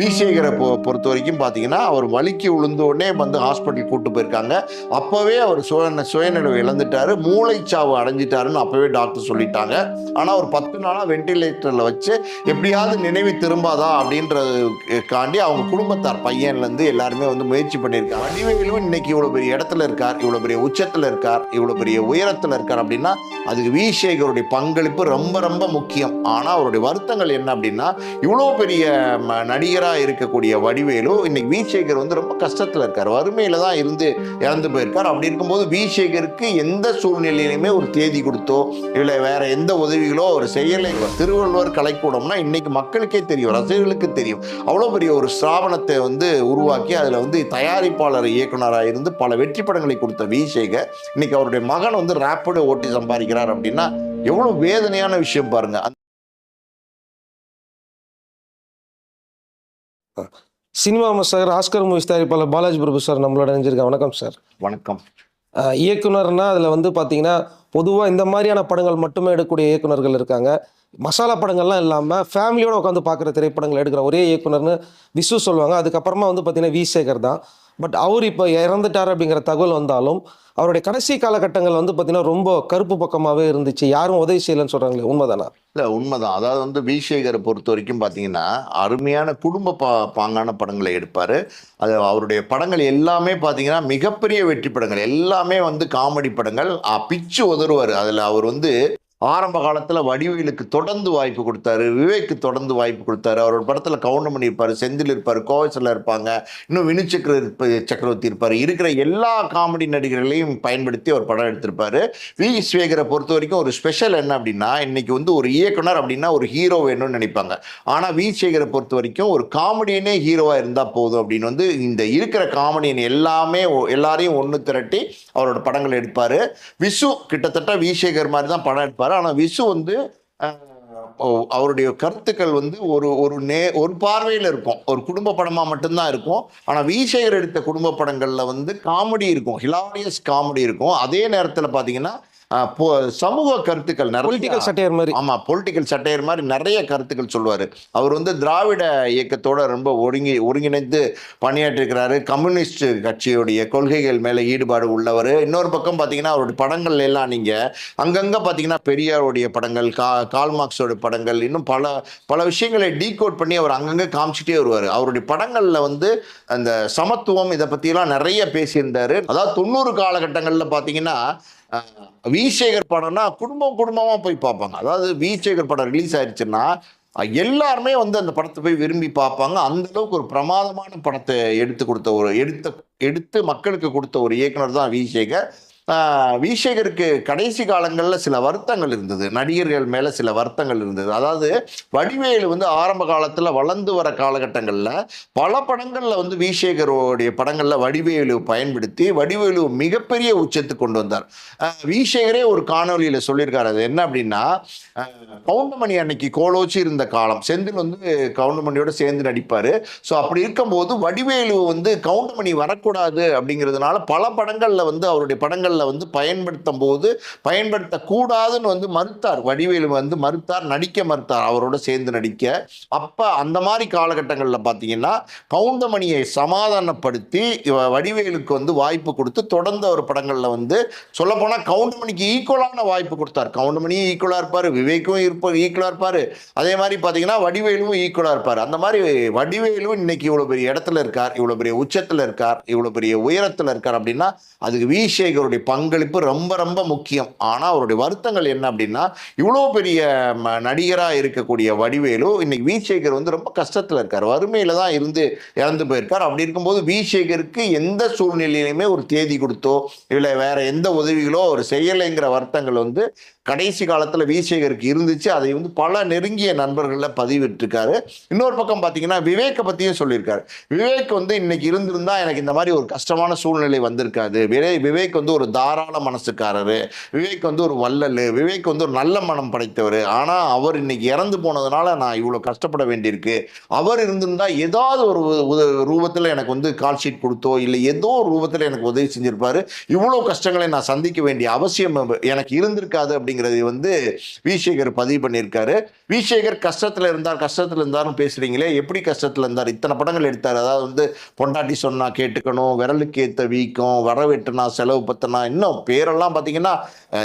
விசேகரை பொ பொறுத்த வரைக்கும் பார்த்தீங்கன்னா அவர் வலிக்கு விழுந்த உடனே வந்து ஹாஸ்பிட்டல் கூட்டு போயிருக்காங்க. அப்போவே அவர் சுய சுயநிலை இழந்துட்டாரு. மூளைச்சாவு அடைஞ்சிட்டாருன்னு அப்போவே டாக்டர் சொல்லிட்டாங்க. ஆனால் ஒரு பத்து நாளாக வெண்டிலேட்டரில் வச்சு எப்படியாவது நினைவு திரும்பாதா அப்படின்றதுக்காண்டி அவங்க குடும்பத்தார் பையன்லேருந்து எல்லாருமே வந்து முயற்சி பண்ணியிருக்காங்க. வடிவேலும் இன்னைக்கு இவ்வளோ பெரிய இடத்துல இருக்கார் இவ்வளோ பெரிய உச்சத்தில் இருக்கார் இவ்வளோ பெரிய உயரத்தில் இருக்கார் அப்படின்னா அதுக்கு விசேகருடைய பங்களிப்பு ரொம்ப ரொம்ப முக்கியம். ஆனால் அவருடைய வருத்தங்கள் என்ன அப்படின்னா இவ்வளோ பெரிய நடிகராக இருக்கக்கூடிய வடிவேலு இன்னைக்கு வீசேகர் வந்து ரொம்ப கஷ்டத்தில் இருக்கார். வறுமையில் தான் இருந்து இறந்து போயிருக்கார். அப்படி இருக்கும்போது வீசேகருக்கு எந்த சூழ்நிலையிலுமே ஒரு தேதி கொடுத்தோ இல்லை வேற எந்த உதவிகளோ ஒரு செய்யலை. திருவள்ளுவர் கலைக்கூடம்னா இன்னைக்கு மக்களுக்கே தெரியும் ரசிகர்களுக்கு தெரியும். அவ்வளோ பெரிய ஒரு ஸ்தாபனத்தை வந்து உருவாக்கி அதில் வந்து தயாரிப்பாளர் இயக்குனராக இருந்து பல வெற்றி படங்களை கொடுத்த விசேகர் இன்னைக்கு அவருடைய மகன் வந்து ரேப்பிடு ஓட்டி சம்பாதிக்கிறார் அப்படின்னா எவ்வளோ வேதனையான விஷயம் பாருங்க. சினிமா சார் ஆஸ்கர் மூவிஸ் தயாரிப்பாளர் பாலாஜி பிரபு சார் நம்மளோட இணைஞ்சிருக்கேன் வணக்கம் சார். வணக்கம். இயக்குனர்னா அதில் வந்து பார்த்தீங்கன்னா பொதுவாக இந்த மாதிரியான படங்கள் மட்டுமே எடுக்கக்கூடிய இயக்குனர்கள் இருக்காங்க. மசாலா படங்கள்லாம் இல்லாமல் ஃபேமிலியோட உட்காந்து பார்க்குற திரைப்படங்கள் எடுக்கிற ஒரே இயக்குனர்னு விசு சொல்லுவாங்க. அதுக்கப்புறமா வந்து பார்த்தீங்கன்னா வி சேகர் தான். பட் அவர் இப்போ இறந்துட்டார் அப்படிங்கிற தகவல் வந்தாலும் அவருடைய கடைசி காலகட்டங்கள் வந்து பார்த்தீங்கன்னா ரொம்ப கருப்பு பக்கமாகவே இருந்துச்சு. யாரும் உதவி செய்யலைன்னு சொல்கிறாங்களே உண்மைதானா? இல்லை உண்மைதான். அதாவது வந்து விசேகரை பொறுத்த வரைக்கும் பார்த்தீங்கன்னா அருமையான குடும்ப பா பாங்கான படங்களை எடுப்பார். அது அவருடைய படங்கள் எல்லாமே பார்த்தீங்கன்னா மிகப்பெரிய வெற்றி படங்கள். எல்லாமே வந்து காமெடி படங்கள். பிச்சு உதறுவார். அதில் அவர் வந்து ஆரம்ப காலத்தில் வடிவேலுக்கு தொடர்ந்து வாய்ப்பு கொடுத்தாரு விவேக்கு தொடர்ந்து வாய்ப்பு கொடுத்தாரு. அவரோட படத்தில் கவுண்டமணி இருப்பார் செந்தில் இருப்பார் கோவசில் இருப்பாங்க இன்னும் வினு சக்கர சக்கரவர்த்தி இருப்பார். இருக்கிற எல்லா காமெடி நடிகர்களையும் பயன்படுத்தி அவர் படம் எடுத்திருப்பார். வி. ஸ்வேகரை பொறுத்த வரைக்கும் ஒரு ஸ்பெஷல் என்ன அப்படின்னா இன்னைக்கு வந்து ஒரு இயக்குனர் அப்படின்னா ஒரு ஹீரோ வேணும்னு நினைப்பாங்க. ஆனால் வி. சேகரை பொறுத்த வரைக்கும் ஒரு காமெடியனே ஹீரோவாக இருந்தால் போதும் அப்படின்னு வந்து இந்த இருக்கிற காமெடியன் எல்லாமே எல்லாரையும் ஒன்று திரட்டி அவரோட படங்கள் எடுப்பார். விசு கிட்டத்தட்ட வி. சேகர் மாதிரி தான் படம் எடுப்பார். ஆனால் விசு வந்து அவருடைய கருத்துக்கள் வந்து ஒரு ஒரு நே ஒரு பார்வையில் இருக்கும். ஒரு குடும்ப படமாக மட்டும்தான் இருக்கும். ஆனால் வீசேகர் எடுத்த குடும்ப படங்களில் வந்து காமெடி இருக்கும். ஹிலாரியஸ் காமெடி இருக்கும். அதே நேரத்தில் பார்த்தீங்கன்னா சமூக கருத்துக்கள் பொலிட்டிக்கல் சட்டையர் மாதிரி. ஆமா பொலிட்டிக்கல் சட்டையர் மாதிரி நிறைய கருத்துக்கள் சொல்லுவார். அவர் வந்து திராவிட இயக்கத்தோட ரொம்ப ஒருங்கி ஒருங்கிணைந்து பணியாற்றிருக்கிறாரு. கம்யூனிஸ்ட் கட்சியுடைய கொள்கைகள் மேலே ஈடுபாடு உள்ளவர். இன்னொரு பக்கம் பார்த்தீங்கன்னா அவருடைய படங்கள் எல்லாம் நீங்கள் அங்கங்கே பார்த்தீங்கன்னா பெரியாருடைய படங்கள் கா கால்மார்க்ஸோட படங்கள் இன்னும் பல பல விஷயங்களை டீகோட் பண்ணி அவர் அங்கங்கே காமிச்சிட்டே வருவார். அவருடைய படங்களில் வந்து அந்த சமத்துவம் இதை பற்றிலாம் நிறைய பேசியிருந்தாரு. அதாவது தொண்ணூறு காலகட்டங்களில் பார்த்தீங்கன்னா விசேகர் படம்னா குடும்பம் குடும்பமாக போய் பார்ப்பாங்க. அதாவது விசேகர் படம் ரிலீஸ் ஆயிடுச்சுன்னா எல்லாருமே வந்து அந்த படத்தை போய் விரும்பி பார்ப்பாங்க. அந்த அளவுக்கு ஒரு பிரமாதமான படத்தை எடுத்து கொடுத்த ஒரு எடுத்த எடுத்து மக்களுக்கு கொடுத்த ஒரு இயக்குனர் தான் விசேகர் விஷேகருக்கு கடைசி காலங்களில் சில வருத்தங்கள் இருந்தது. நடிகர்கள் மேலே சில வருத்தங்கள் இருந்தது. அதாவது வடிவேலு வந்து ஆரம்ப காலத்தில் வளர்ந்து வர காலகட்டங்களில் பல படங்களில் வந்து விஷேகருடைய படங்களில் வடிவேலு பயன்படுத்தி வடிவேலு மிகப்பெரிய உச்சத்துக்கு கொண்டு வந்தார். விஷேகரே ஒரு காணொலியில் சொல்லியிருக்காரு. அது என்ன அப்படின்னா கவுண்டமணி அன்னைக்கு கோலோச்சி இருந்த காலம். செந்தில் வந்து கவுண்டமணியோட சேர்ந்து நடிப்பார். ஸோ அப்படி இருக்கும்போது வடிவேலு வந்து கவுண்டமணி வரக்கூடாது அப்படிங்கிறதுனால பல படங்களில் வந்து அவருடைய படங்களை வந்து பயன்படுத்தும் போது பயன்படுத்தக்கூடாதுன்னு வந்து மறுத்தார். வடிவேலு வந்து மறுத்தார் நடிக்க மறுத்தார் அவரோட சேர்ந்து நடிக்க. அப்போ அந்த மாதிரி காலகட்டங்களில் பார்த்தீங்கன்னா கவுண்டமணியை சமாதானப்படுத்தி வடிவேலுக்கு வந்து வாய்ப்பு கொடுத்து தொடர்ந்து அவர் படங்களில் வந்து சொல்லப்போனால் கவுண்டமணிக்கு ஈக்குவலான வாய்ப்பு கொடுத்தார். கவுண்டமணியும் ஈக்குவலாக இருப்பார் விவேக்கும் இருப்ப ஈக்குவலாக இருப்பார். அதே மாதிரி பார்த்தீங்கன்னா வடிவேலுவும் ஈக்குவலாக இருப்பார். அந்த மாதிரி வடிவேலும் இன்னைக்கு இவ்வளோ பெரிய இடத்துல இருக்கார் இவ்வளோ பெரிய உச்சத்தில் இருக்கார் இவ்வளோ பெரிய உயரத்தில் இருக்கார் அப்படின்னா அதுக்கு விசேகருடைய பங்களிப்பு ரொம்ப ரொம்ப முக்கியம். ஆனால் அவருடைய வருத்தங்கள் என்ன அப்படின்னா இவ்வளோ பெரிய ம- நடிகராக இருக்கக்கூடிய வடிவேலு இன்னைக்கு விசேகர் வந்து ரொம்ப கஷ்டத்தில் இருக்கார். வறுமையில் தான் இருந்து இறந்து போயிருக்கார். அப்படி இருக்கும்போது விசேகருக்கு எந்த சூழ்நிலையிலுமே ஒரு தேதி கொடுத்தோ இல்லை வேற எந்த உதவிகளோ அவர் செய்யலைங்கிற வருத்தங்கள் வந்து கடைசி காலத்தில் விசேகருக்கு இருந்துச்சு. அதை வந்து பல நெருங்கிய நண்பர்களில் பதிவிட்டிருக்காரு. இன்னொரு பக்கம் பார்த்தீங்கன்னா விவேக்கை பற்றியும் சொல்லியிருக்காரு. விவேக் வந்து இன்னைக்கு இருந்திருந்தா எனக்கு இந்த மாதிரி ஒரு கஷ்டமான சூழ்நிலை வந்திருக்காது. விவே விவேக் வந்து ஒரு தாராள மனசுக்காரரு. விவேக் வந்து ஒரு வள்ளல் விவேக் வந்து ஒரு நல்ல மனம் படைத்தவர். ஆனால் அவர் இன்னைக்கு இறந்து போனதுனால நான் இவ்வளோ கஷ்டப்பட வேண்டியிருக்கு. அவர் இருந்திருந்தா ஏதாவது ஒரு ரூபத்தில் எனக்கு வந்து கால் ஷீட் கொடுத்தோ இல்லை ஏதோ ஒரு ரூபத்தில் எனக்கு உதவி செஞ்சிருப்பார். இவ்வளோ கஷ்டங்களை நான் சந்திக்க வேண்டிய அவசியம் எனக்கு இருந்திருக்காது அப்படிங்கிறது வந்து விசேகர் பதிவு பண்ணியிருக்காரு. விசேகர் கஷ்டத்தில் இருந்தார் கஷ்டத்தில் இருந்தார்னு பேசுகிறீங்களே எப்படி கஷ்டத்தில் இருந்தார்? இத்தனை படங்கள் எடுத்தார். அதாவது வந்து பொண்டாட்டி சொன்னால் கேட்டுக்கணும் விரலுக்கு ஏற்ற வீக்கம் வர வெட்டுனா செலவு பத்தனா இன்னும் பேரெல்லாம் பார்த்தீங்கன்னா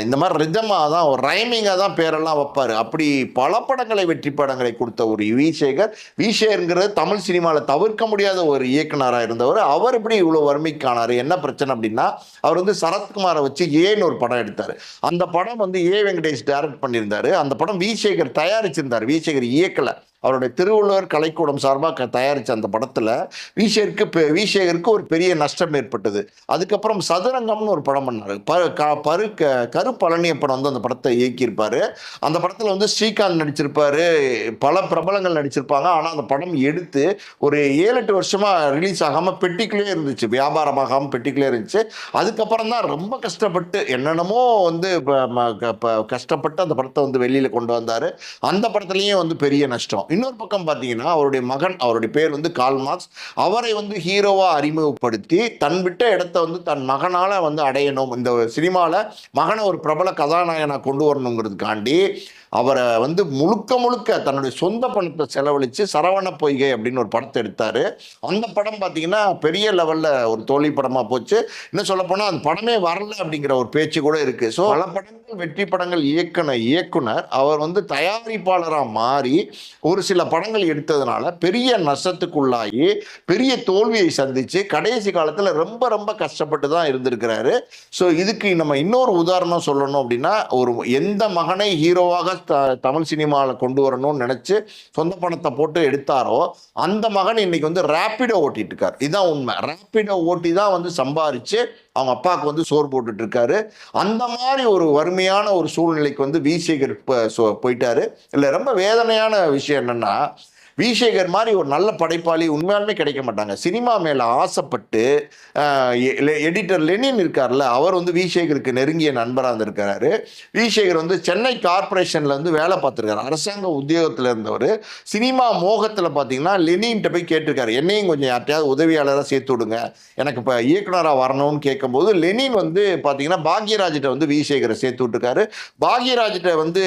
இந்த மாதிரி ரிதமாக தான் ஒரு ரைமிங்காக தான் பேரெல்லாம் வைப்பார். அப்படி பல படங்களை வெற்றி படங்களை கொடுத்த ஒரு விசேகர் விசேகருங்கிறது தமிழ் சினிமாவில் தவிர்க்க முடியாத ஒரு இயக்குனராக இருந்தவர். அவர் இப்படி இவ்வளோ வறுமைக்கானார் என்ன பிரச்சனை அப்படின்னா அவர் வந்து சரத்குமாரை வச்சு ஏன்னு ஒரு படம் எடுத்தார். அந்த படம் வந்து ஏ வெங்கடேஷ் டைரக்ட் பண்ணியிருந்தாரு. அந்த படம் விசேகர் தயாரிச்சிருந்தார். விசேகர் இயக்கல. அவருடைய திருவள்ளுவர் கலைக்கூடம் சார்பாக தயாரித்த அந்த படத்தில் விசேகருக்கு பெ- விசேகருக்கு ஒரு பெரிய நஷ்டம் ஏற்பட்டது. அதுக்கப்புறம் சதுரங்கம்னு ஒரு படம் பண்ணார். ப க பரு க கரு பழனியப்பன் வந்து அந்த படத்தை இயக்கியிருப்பார். அந்த படத்தில் வந்து ஸ்ரீகாந்த் நடிச்சிருப்பார். பல பிரபலங்கள் நடிச்சிருப்பாங்க. ஆனால் அந்த படம் எடுத்து ஒரு ஏழு எட்டு வருஷமாக ரிலீஸ் ஆகாமல் பெட்டிக்குள்ளே இருந்துச்சு. வியாபாரமாகாமல் பெட்டிக்குள்ளே இருந்துச்சு. அதுக்கப்புறம் தான் ரொம்ப கஷ்டப்பட்டு என்னென்னமோ வந்து ப- ம- க- ப- கஷ்டப்பட்டு அந்த படத்தை வந்து வெளியில் கொண்டு வந்தார். அந்த படத்துலேயும் வந்து பெரிய நஷ்டம். இன்னொரு பக்கம் பார்த்தீங்கன்னா அவருடைய மகன் அவருடைய பேர் வந்து கால்மார்க்ஸ் அவரை வந்து ஹீரோவாக அறிமுகப்படுத்தி தன் விட்ட இடத்த வந்து தன் மகனால் வந்து அடையணும். இந்த சினிமாவில் மகனை ஒரு பிரபல கதாநாயகனாக கொண்டு வரணுங்கிறதுக்காண்டி அவரை வந்து முழுக்க முழுக்க தன்னுடைய சொந்த பணத்தை செலவழித்து சரவண பொய்கை அப்படின்னு ஒரு படத்தை எடுத்தார். அந்த படம் பார்த்தீங்கன்னா பெரிய லெவலில் ஒரு தோல்வி படமாக போச்சு. இன்னும் சொல்லப்போனால் அந்த படமே வரல அப்படிங்கிற ஒரு பேச்சு கூட இருக்குது ஸோ பல படங்கள் வெற்றி படங்கள் இயக்குன இயக்குனர் அவர் வந்து தயாரிப்பாளராக மாறி ஒரு சில படங்கள் எடுத்ததுனால பெரிய நஷ்டத்துக்குள்ளாகி பெரிய தோல்வியை சந்தித்து கடைசி காலத்தில் ரொம்ப ரொம்ப கஷ்டப்பட்டு தான் இருந்திருக்கிறாரு. ஸோ இதுக்கு நம்ம இன்னொரு உதாரணம் சொல்லணும் அப்படின்னா ஒரு எந்த மகனை ஹீரோவாக த தமிழ் சினிமாவில் கொண்டு வரணும்னு நினச்சி சொந்த பணத்தை போட்டு எடுத்தாரோ அந்த மகன் இன்னைக்கு வந்து ரேப்பிடோ ஓட்டிட்டு இருக்கார் இதுதான் உண்மை. ரேப்பிடோ ஓட்டி தான் வந்து சம்பாரிச்சு அவங்க அப்பாவுக்கு வந்து சோறு போட்டுட்டு இருக்காரு அந்த மாதிரி ஒரு வறுமையான ஒரு சூழ்நிலைக்கு வந்து விசேகர் போயிட்டாரு. இல்லை ரொம்ப வேதனையான விஷயம் என்னன்னா விசேகர் மாதிரி ஒரு நல்ல படைப்பாளி உண்மையாலுமே கிடைக்க மாட்டாங்க. சினிமா மேலே ஆசைப்பட்டு எடிட்டர் லெனின் இருக்கார்ல அவர் வந்து விசேகருக்கு நெருங்கிய நண்பராக இருந்திருக்கிறாரு. விசேகர் வந்து சென்னை கார்பரேஷனில் வந்து வேலை பார்த்துருக்காரு. அரசாங்க உத்தியோகத்தில் இருந்தவர். சினிமா மோகத்தில் பார்த்தீங்கன்னா லெனின்ட்ட போய் கேட்டிருக்காரு. என்னையும் கொஞ்சம் யார்ட்டையாவது உதவியாளராக சேர்த்து விடுங்க. எனக்கு இப்போ இயக்குனராக வரணும்னு கேட்கும்போது லெனின் வந்து பார்த்தீங்கன்னா பாக்யராஜிட்ட வந்து விசேகரை சேர்த்து விட்டுருக்காரு. பாக்யராஜிட்ட வந்து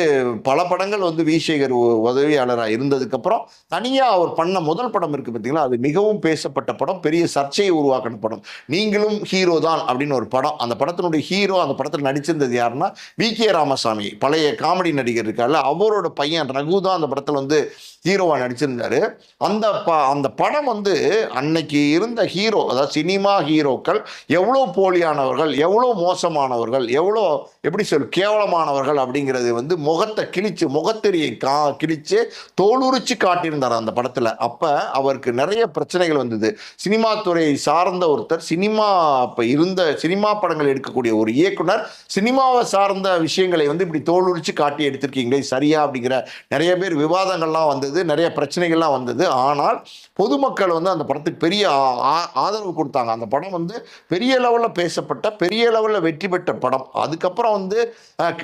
பல படங்கள் வந்து விசேகர் உதவியாளராக இருந்ததுக்கப்புறம் தனியாக அவர் பண்ண முதல் படம் இருக்குது பார்த்தீங்களா அது மிகவும் பேசப்பட்ட படம் பெரிய சர்ச்சையை உருவாக்கின படம். நீங்களும் ஹீரோ தான் அப்படின்னு ஒரு படம். அந்த படத்தினுடைய ஹீரோ அந்த படத்தில் நடிச்சிருந்தது யாருன்னா வி. கே. ராமசாமி. பழைய காமெடி நடிகர் இருக்கார்ல அவரோட பையன் ரகு தான் அந்த படத்தில் வந்து ஹீரோவாக நடிச்சிருந்தார். அந்த ப அந்த படம் வந்து அன்னைக்கு இருந்த ஹீரோ அதாவது சினிமா ஹீரோக்கள் எவ்வளோ போலியானவர்கள் எவ்வளோ மோசமானவர்கள் எவ்வளோ எப்படி சொல் கேவலமானவர்கள் அப்படிங்கிறது வந்து முகத்தை கிழிச்சு முகத்தெரியை கா கிழிச்சு தோலுரிச்சு காட்டியிருந்தார். அந்த படத்தில். அப்போ அவருக்கு நிறைய பிரச்சனைகள் வந்தது. சினிமா துறையை சார்ந்த ஒருத்தர் சினிமா இப்போ இருந்த சினிமா படங்கள் எடுக்கக்கூடிய ஒரு இயக்குனர் சினிமாவை சார்ந்த விஷயங்களை வந்து இப்படி தோலுரிச்சு காட்டி எடுத்திருக்கீங்களே சரியா அப்படிங்கிற நிறைய பேர் விவாதங்கள்லாம் வந்தது நிறைய பிரச்சனைகள்லாம் வந்தது. ஆனால் பொதுமக்கள் வந்து அந்த படத்துக்கு பெரிய ஆ- ஆதரவு கொடுத்தாங்க. அந்த படம் வந்து பெரிய லெவலில் பேசப்பட்ட பெரிய லெவலில் வெற்றி பெற்ற படம். அதுக்கப்புறம் வந்து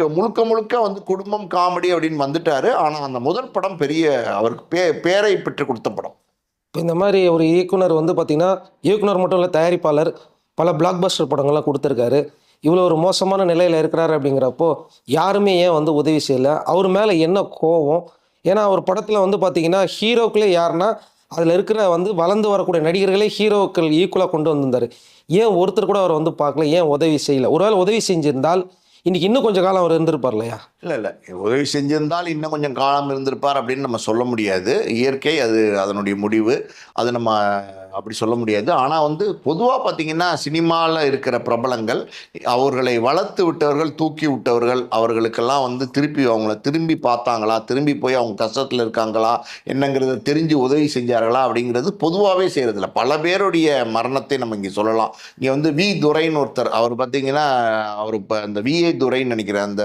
முழுக்க முழுக்க வந்து குடும்பம் காமெடி அப்படின்னு வந்துட்டாரு. ஆனால் அந்த முதல் படம் பெரிய அவருக்கு பே பேரை பெற்று கொடுத்த படம் இப்போ இந்த மாதிரி ஒரு இயக்குனர் வந்து பார்த்திங்கன்னா இயக்குனர் மட்டும் இல்லை தயாரிப்பாளர் பல பிளாக் பஸ்டர் படங்கள்லாம் கொடுத்துருக்காரு. இவ்வளோ ஒரு மோசமான நிலையில் இருக்கிறாரு அப்படிங்கிறப்போ யாருமே ஏன் வந்து உதவி செய்யலை? அவர் மேலே என்ன கோவம்? ஏன்னா அவர் படத்தில் வந்து பார்த்தீங்கன்னா ஹீரோக்களே யாருன்னா அதில் இருக்கிற வந்து வளர்ந்து வரக்கூடிய நடிகர்களே ஹீரோக்கள் ஈக்குவலாக கொண்டு வந்திருந்தார். ஏன் ஒருத்தர் கூட அவர் வந்து பார்க்கல? ஏன் உதவி செய்யலை? ஒருவேளை உதவி செஞ்சிருந்தால் இன்னைக்கு இன்னும் கொஞ்சம் காலம் அவர் இருந்திருப்பார் இல்லையா? இல்லை இல்லை. உதவி செஞ்சிருந்தால் இன்னும் கொஞ்சம் காலம் இருந்திருப்பார் அப்படின்னு நம்ம சொல்ல முடியாது. இயற்கை அது அதனுடைய முடிவு. அது நம்ம அப்படி சொல்ல முடியாது. ஆனால் வந்து பொதுவாக பார்த்தீங்கன்னா சினிமாவில் இருக்கிற பிரபலங்கள் அவர்களை வளர்த்து விட்டவர்கள் தூக்கி விட்டவர்கள் அவர்களுக்கெல்லாம் வந்து திருப்பி அவங்கள திரும்பி பார்த்தாங்களா திரும்பி போய் அவங்க கஷ்டத்தில் இருக்காங்களா என்னங்கிறத தெரிஞ்சு உதவி செஞ்சார்களா அப்படிங்கிறது பொதுவாகவே செய்கிறதில்ல பல பேருடைய மரணத்தை நம்ம இங்கே சொல்லலாம். இங்கே வந்து வி துரைன்னு ஒருத்தர் அவர் பார்த்தீங்கன்னா அவர் இப்போ இந்த விஏ துரைன்னு நினைக்கிறேன் அந்த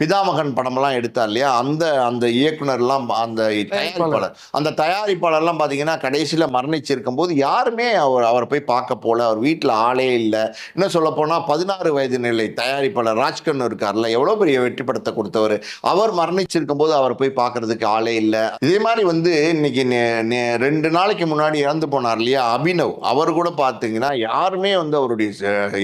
பிதாமகன் படமெல்லாம் எடுத்தார் இல்லையா? அந்த அந்த இயக்குனர்லாம் அந்த தயாரிப்பாளர். அந்த தயாரிப்பாளர்லாம் பார்த்தீங்கன்னா கடைசியில் மரணிச்சிருக்கும் போது யாருமே அவர் அவரை போய் பார்க்க போல அவர் வீட்டில் ஆளே இல்லை. இன்னும் சொல்ல போனால் பதினாறு வயது நிலை தயாரிப்பாளர் ராஜ்கண்ணு இருக்கார்ல எவ்வளோ பெரிய வெற்றி படத்தை கொடுத்தவர். அவர் மரணிச்சிருக்கும் போது அவர் போய் பார்க்கறதுக்கு ஆளே இல்லை. இதே மாதிரி வந்து இன்னைக்கு நே- நே- ரெண்டு நாளைக்கு முன்னாடி இறந்து போனார் இல்லையா அபினவ். அவர் கூட பார்த்தீங்கன்னா யாருமே வந்து அவருடைய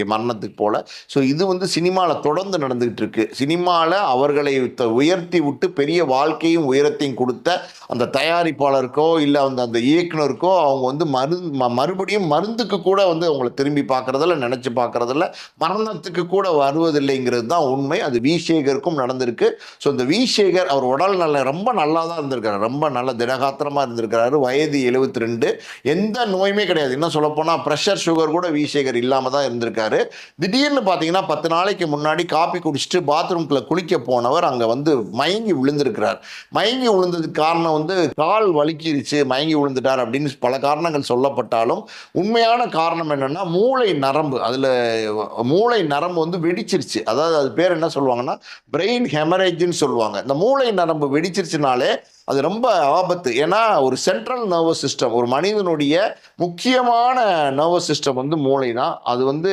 மரணத்துக்கு போல. ஸோ இது வந்து சினிமாவில் தொடர்ந்து நடந்துகிட்டு இருக்கு. சினிமாவில் அவர்களை த- உயர்த்தி விட்டு பெரிய வாழ்க்கையும் உயரத்தையும் கொடுத்த அந்த தயாரிப்பாளருக்கோ இல்லை அந்த அந்த இயக்குனருக்கோ அவங்க வந்து மரு ம- மறுபடியும் மருந்துக்கு கூட வந்து அவங்கள திரும்பி பார்க்குறதில்ல நினச்சி பார்க்குறதில்ல. மரணத்துக்கு கூட வருவதில்லைங்கிறது தான் உண்மை. அது விசேகருக்கும் நடந்திருக்கு. ஸோ இந்த விசேகர் அவர் உடல் நல்ல ரொம்ப நல்லா தான் இருந்திருக்காரு. ரொம்ப நல்ல திடகாத்திரமாக இருந்திருக்கிறாரு. வயது எழுபத்தி ரெண்டு எந்த நோயுமே கிடையாது. இன்னும் சொல்லப்போனால் ப்ரெஷர் சுகர் கூட விசேகர் இல்லாமல் தான் இருந்திருக்காரு. திடீர்னு பார்த்தீங்கன்னா பத்து நாளைக்கு முன்னாடி காப்பி குடிச்சிட்டு பாத்ரூம்குள்ளே குளிக்க போனவர் அங்கே வந்து மயங்கி விழுந்திருக்கிறார். மயங்கி விழுந்ததுக்கு காரணம் வந்து கால் வலிக்கிருச்சு. மயங்கி விழுந்துட்டார் அப்படின்னு பல காரணங்கள் சொல்லப்பட்டாலும் உண்மையான காரணம் என்னென்னா மூளை நரம்பு. அதில் மூளை நரம்பு வந்து வெடிச்சிருச்சு. அதாவது அது பேர் என்ன சொல்லுவாங்கன்னா பிரெயின் ஹெமரேஜ்னு சொல்லுவாங்க. இந்த மூளை நரம்பு வெடிச்சிருச்சுனாலே அது ரொம்ப ஆபத்து. ஏன்னா ஒரு சென்ட்ரல் நர்வஸ் சிஸ்டம் ஒரு மனிதனுடைய முக்கியமான நர்வஸ் சிஸ்டம் வந்து மூளை தான் அது வந்து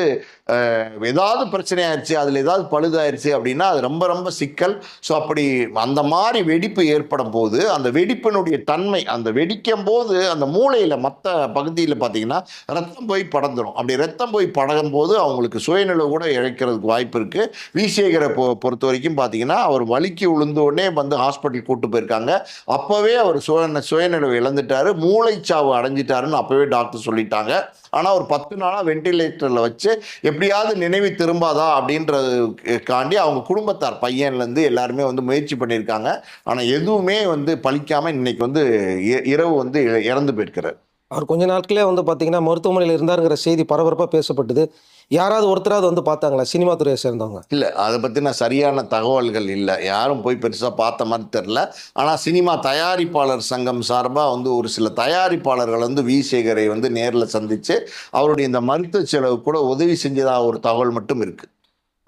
ஏதாவது பிரச்சனை ஆயிடுச்சு அதில் ஏதாவது பழுதாயிருச்சு அப்படின்னா அது ரொம்ப ரொம்ப சிக்கல். ஸோ அப்படி அந்த மாதிரி வெடிப்பு ஏற்படும் போது அந்த வெடிப்பினுடைய தன்மை அந்த வெடிக்கும் போது அந்த மூளையில் மற்ற பகுதியில் பார்த்தீங்கன்னா ரத்தம் போய் படந்துடும் அப்படி ரத்தம் போய் படகும் போது அவங்களுக்கு சுயநிலை கூட இழைக்கிறதுக்கு வாய்ப்பு இருக்குது விசேகரை பொ பொறுத்த வரைக்கும் பார்த்தீங்கன்னா அவர் வலிக்கு விழுந்த உடனே வந்து ஹாஸ்பிட்டல் கூட்டு போயிருக்காங்க. அப்போவே அவர் சுய சுயநிலவு இழந்துட்டாரு. மூளைச்சாவு அடைஞ்சிட்டாருன்னு அப்போவே டாக்டர் சொல்லிட்டாங்க. ஆனால் ஒரு பத்து நாளாக வெண்டிலேட்டரில் வச்சு எப்படியாவது நினைவு திரும்பாதா அப்படின்றது காண்டி அவங்க குடும்பத்தார் பையன்லேருந்து எல்லாருமே வந்து முயற்சி பண்ணியிருக்காங்க. ஆனால் எதுவுமே வந்து பழிக்காமல் இன்றைக்கி வந்து இ- இரவு வந்து இ- இறந்து போயிருக்கிறார். அவர் கொஞ்ச நாட்களே வந்து பார்த்தீங்கன்னா மருத்துவமனையில் இருந்தாருங்கிற செய்தி பரபரப்பாக பேசப்பட்டது. யாராவது ஒருத்தராவது வந்து பார்த்தாங்களா? சினிமா துறையை சேர்ந்தவங்க. இல்லை அதை பற்றின சரியான தகவல்கள் இல்லை. யாரும் போய் பெருசாக பார்த்த மாதிரி தெரில ஆனால் சினிமா தயாரிப்பாளர் சங்கம் சார்பாக வந்து ஒரு சில தயாரிப்பாளர்கள் வந்து வி. சேகரை வந்து நேரில் சந்தித்து அவருடைய இந்த மருத்துவ செலவு கூட உதவி செஞ்சதாக ஒரு தகவல் மட்டும் இருக்குது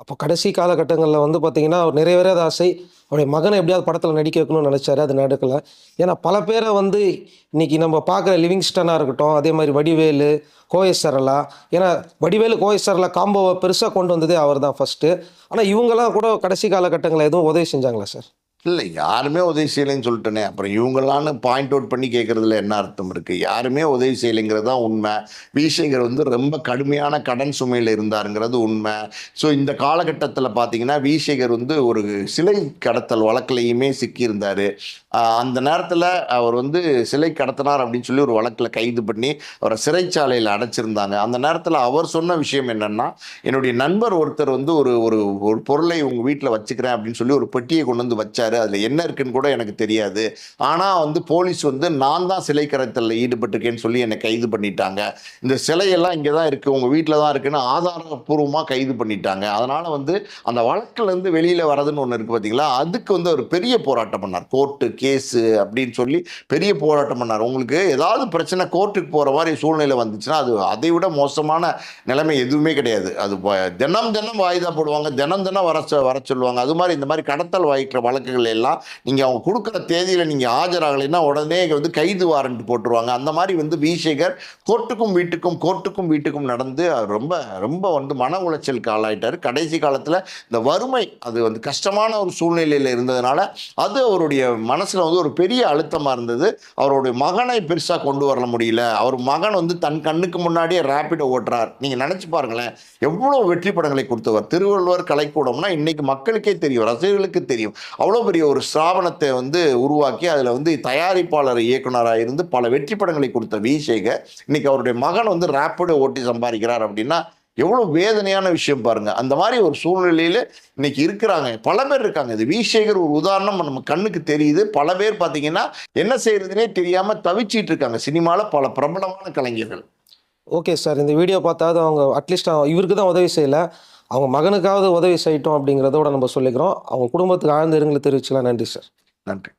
அப்போ கடைசி காலகட்டங்களில் வந்து பார்த்திங்கன்னா அவர் நிறைவேறாத ஆசை அவருடைய மகனை எப்படியாவது படத்தில் நடிக்க வைக்கணும்னு நினச்சாரு அது நடக்கலை ஏன்னா பல பேரை வந்து இன்னைக்கு நம்ம பார்க்குற லிவிங்ஸ்டனாக இருக்கட்டும் அதே மாதிரி வடிவேலு கோஎஸ் சரளா ஏன்னா வடிவேலு கோஎஸ் சரளா காம்போவை பெருசாக கொண்டு வந்ததே அவர் தான் ஃபஸ்ட்டு ஆனால் இவங்கெல்லாம் கூட கடைசி காலகட்டங்களில் எதுவும் உதவி செஞ்சாங்களா சார் இல்லை யாருமே உதவி செய்யலைன்னு சொல்லிட்டேனே. அப்புறம் இவங்களான்னு பாயிண்ட் அவுட் பண்ணி கேட்குறதுல என்ன அர்த்தம் இருக்குது யாருமே உதவி செய்யலைங்கிறது தான் உண்மை. விசேகர் வந்து ரொம்ப கடுமையான கடன் சுமையில் இருந்தாருங்கிறது உண்மை. ஸோ இந்த காலகட்டத்தில் பார்த்தீங்கன்னா விஷேகர் வந்து ஒரு சிலை கடத்தல் வழக்குலையுமே சிக்கியிருந்தார். அந்த நேரத்தில் அவர் வந்து சிலை கடத்தினார் அப்படின்னு சொல்லி ஒரு வழக்கில் கைது பண்ணி அவரை சிறைச்சாலையில் அடைச்சிருந்தாங்க. அந்த நேரத்தில் அவர் சொன்ன விஷயம் என்னன்னா என்னுடைய நண்பர் ஒருத்தர் வந்து ஒரு ஒரு ஒரு பொருளை உங்கள் வீட்டில் வச்சுக்கிறேன் அப்படின்னு சொல்லி ஒரு பெட்டியை கொண்டு வந்து வச்சார். அதில் என்ன இருக்குன்னு கூட எனக்கு தெரியாது. ஆனால் வந்து போலீஸ் வந்து நான் தான் சிலை கடத்தலில் ஈடுபட்டிருக்கேன்னு சொல்லி என்னை கைது பண்ணிட்டாங்க. இந்த சிலையெல்லாம் இங்கே தான் இருக்குது உங்கள் வீட்டில் தான் இருக்குன்னு ஆதாரப்பூர்வமாக கைது பண்ணிட்டாங்க. அதனால் வந்து அந்த வழக்கிலேருந்து வெளியில் வரதுன்னு ஒன்று இருக்குது பார்த்தீங்களா அதுக்கு வந்து ஒரு பெரிய போராட்டம் பண்ணார். கோர்ட்டு கேஸு அப்படின்னு சொல்லி பெரிய போராட்டம் பண்ணார். உங்களுக்கு ஏதாவது பிரச்சனை கோர்ட்டுக்கு போகிற மாதிரி சூழ்நிலை வந்துச்சுன்னா அது அதை விட மோசமான நிலைமை எதுவுமே கிடையாது. அது தினம் தினம் வாய்தா போடுவாங்க. தினம் தினம் வர வர சொல்லுவாங்க. அது மாதிரி இந்த மாதிரி கடத்தல் வாய்க்கிற வழக்குகள் எல்லாம் நீங்கள் அவங்க கொடுக்குற தேதியில் நீங்கள் ஆஜராகலைன்னா உடனே வந்து கைது வாரண்ட் போட்டுருவாங்க. அந்த மாதிரி வந்து விசேகர் கோர்ட்டுக்கும் வீட்டுக்கும் கோர்ட்டுக்கும் வீட்டுக்கும் நடந்து ரொம்ப ரொம்ப வந்து மன உளைச்சலுக்கு ஆளாயிட்டார். கடைசி காலத்தில் இந்த வறுமை அது வந்து கஷ்டமான ஒரு சூழ்நிலையில் இருந்ததுனால அது அவருடைய மனசில் வந்து ஒரு பெரிய அழுத்தமாக இருந்தது. அவருடைய மகனை பெருசாக கொண்டு வர முடியல. அவர் மகன் வந்து தன் கண்ணுக்கு முன்னாடியே ரேப்பிடோ ஓட்டுறார். நீங்கள் நினச்சி பாருங்களேன். எவ்வளோ வெற்றி படங்களை கொடுத்தவர். திருவள்ளுவர் கலைக்கூடம்னா இன்னைக்கு மக்களுக்கே தெரியும் ரசிகர்களுக்கு தெரியும். அவ்வளோ பெரிய ஒரு ஸ்தாபனத்தை வந்து உருவாக்கி அதில் வந்து தயாரிப்பாளர் இயக்குனராக இருந்து பல வெற்றி படங்களை கொடுத்த விசேகர் இன்னைக்கு அவருடைய மகன் வந்து ரேப்பிடோ ஓட்டி சம்பாதிக்கிறார் அப்படின்னா எவ்வளோ வேதனையான விஷயம் பாருங்க. அந்த மாதிரி ஒரு சூழ்நிலையில் இன்னைக்கு இருக்கிறாங்க. பல பேர் இருக்காங்க. இது விசேகர் ஒரு உதாரணம் நம்ம கண்ணுக்கு தெரியுது. பல பேர் பார்த்தீங்கன்னா என்ன செய்யறதுனே தெரியாமல் தவிச்சிட்டு இருக்காங்க. சினிமாவில் பல பிரபலமான கலைஞர்கள். ஓகே சார் இந்த வீடியோ பார்த்தாவது அவங்க அட்லீஸ்ட் இவருக்கு தான் உதவி செய்யலை. அவங்க மகனுக்காவது உதவி செய்யட்டும் அப்படிங்கிறதோட நம்ம சொல்லிக்கிறோம். அவங்க குடும்பத்துக்கு ஆழ்ந்த இருங்களை தெரிவிச்சுக்கலாம். நன்றி சார். நன்றி.